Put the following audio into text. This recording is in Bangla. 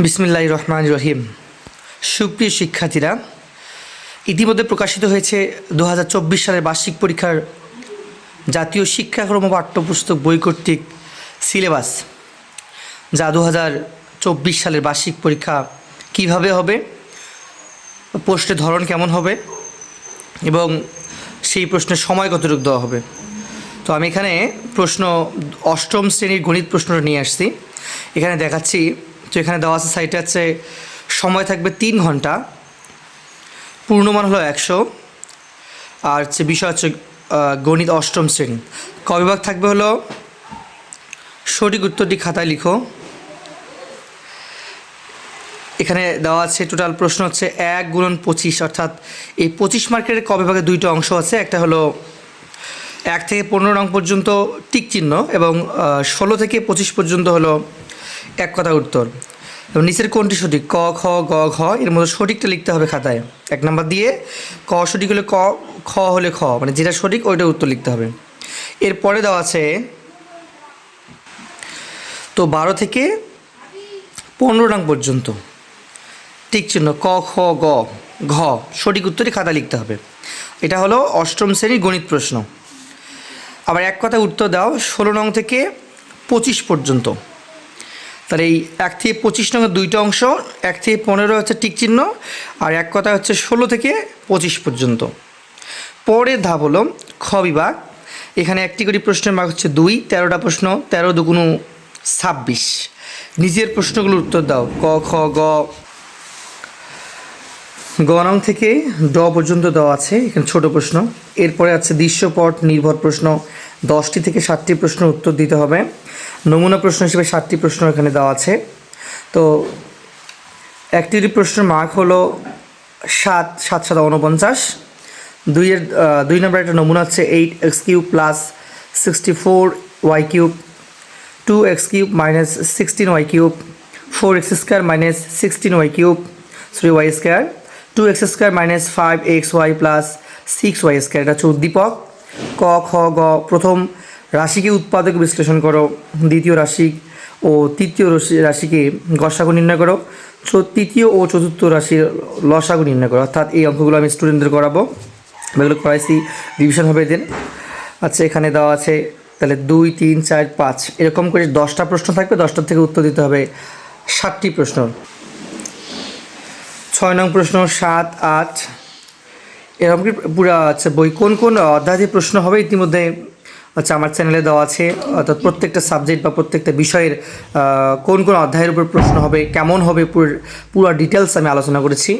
বিসমিল্লাহ রহমান রহিম। সুপ্রিয় শিক্ষার্থীরা, ইতিমধ্যে প্রকাশিত হয়েছে দু হাজার চব্বিশ সালের বার্ষিক পরীক্ষার জাতীয় শিক্ষাক্রম পাঠ্যপুস্তক বই কর্তৃক সিলেবাস, যা দু হাজার চব্বিশ সালের বার্ষিক পরীক্ষা কীভাবে হবে, প্রশ্নের ধরন কেমন হবে এবং সেই প্রশ্নের সময় কতটুকু দেওয়া হবে। তো আমি এখানে প্রশ্ন অষ্টম শ্রেণির গণিত প্রশ্নটা নিয়ে আসছি। এখানে দেখাচ্ছি তো এখানে দেওয়া আছে সাইটে আছে, সময় থাকবে তিন ঘণ্টা, পূর্ণমান হলো একশো, আর হচ্ছে বিষয় হচ্ছে গণিত অষ্টম শ্রেণি। ক বিভাগ থাকবে হলো, সঠিক উত্তরটি খাতায় লিখো। এখানে দেওয়া আছে টোটাল প্রশ্ন হচ্ছে এক গুণন পঁচিশ, অর্থাৎ এই পঁচিশ মার্কের ক বিভাগে দুইটা অংশ আছে, একটা হলো এক থেকে পনেরো রং পর্যন্ত টিক চিহ্ন এবং ষোলো থেকে পঁচিশ পর্যন্ত হলো এক কথা উত্তর। এবং নিচের কোনটি সঠিক? ক, খ, গ, ঘ, এর মধ্যে সঠিকটা লিখতে হবে খাতায়। এক নাম্বার দিয়ে, ক সঠিক হলে ক, খ হলে খ মানে যেটা সঠিক ওইটা উত্তর লিখতে হবে। এরপরে দেওয়া আছে, তো বারো থেকে পনেরো রং পর্যন্ত। টিক চিহ্ন, ক, খ, গ, ঘ, সঠিক উত্তরে খাতা লিখতে হবে। এটা হলো অষ্টম শ্রেণির গণিত প্রশ্ন। আবার এক কথা উত্তর দাও, ষোলো নং থেকে পঁচিশ পর্যন্ত। তাহলে এই এক থেকে পঁচিশ নঙের দুইটা অংশ, এক থেকে পনেরো হচ্ছে টিক চিহ্ন, আর এক কথা হচ্ছে ষোলো থেকে পঁচিশ পর্যন্ত। পরের ধাপ হলো খ বিভাগ। এখানে একটি করে প্রশ্নের মার্ক হচ্ছে দুই, তেরোটা প্রশ্ন, তেরো দুগুণু ছাব্বিশ। নিজের প্রশ্নগুলোর উত্তর দাও। ক, খ, গ। গ নং থেকে ড পর্যন্ত দেওয়া আছে, এখানে ছোট প্রশ্ন। এরপরে আছে দৃশ্যপট, নির্ভর প্রশ্ন। দশটি থেকে ষাটটি প্রশ্নের উত্তর দিতে হবে। নমুনা প্রশ্ন হিসেবে ষাটটি প্রশ্ন এখানে দেওয়া আছে। তো একটি প্রশ্নের মার্ক হলো সাত সাত সাত উনপঞ্চাশ দুইয়ের দুই নম্বর একটা নমুনা হচ্ছে eight x cube plus sixty four y cube two x cube minus sixteen y cube four x square minus sixteen y cube three y square two x square minus five x y plus six y square এটা হচ্ছে উদ্দীপক। ক, খ, গ, প্রথম রাশিকে উৎপাদক বিশ্লেষণ করো, দ্বিতীয় রাশি ও তৃতীয় রাশি- রাশিকে গসাগু নির্ণয় করো তৃতীয় ও চতুর্থ রাশির লসাগু নির্ণয় করো। অর্থাৎ এই অঙ্কগুলো আমি স্টুডেন্টদের করাবো। এগুলো করাইছি রিভিশন হবে এদের। আচ্ছা এখানে দেওয়া আছে, তাহলে দুই, তিন, চার, পাঁচ। এরকম করে দশটা প্রশ্ন থাকবে, দশটার থেকে উত্তর দিতে হবে ষাটটি প্রশ্ন। ছয় নং প্রশ্ন, সাত, আট এরকম কি পুরো আচ্ছা বই কোন কোন অধ্যায় প্রশ্ন হবে? ইতিমধ্যে আচ্ছা আমার চ্যানেলে দেওয়া আছে। অর্থাৎ প্রত্যেকটা সাবজেক্ট বা প্রত্যেকটা বিষয়ের কোন কোন অধ্যায়ের উপর প্রশ্ন হবে? কেমন হবে? পুরো পুরো ডিটেলস আমি আলোচনা করেছি।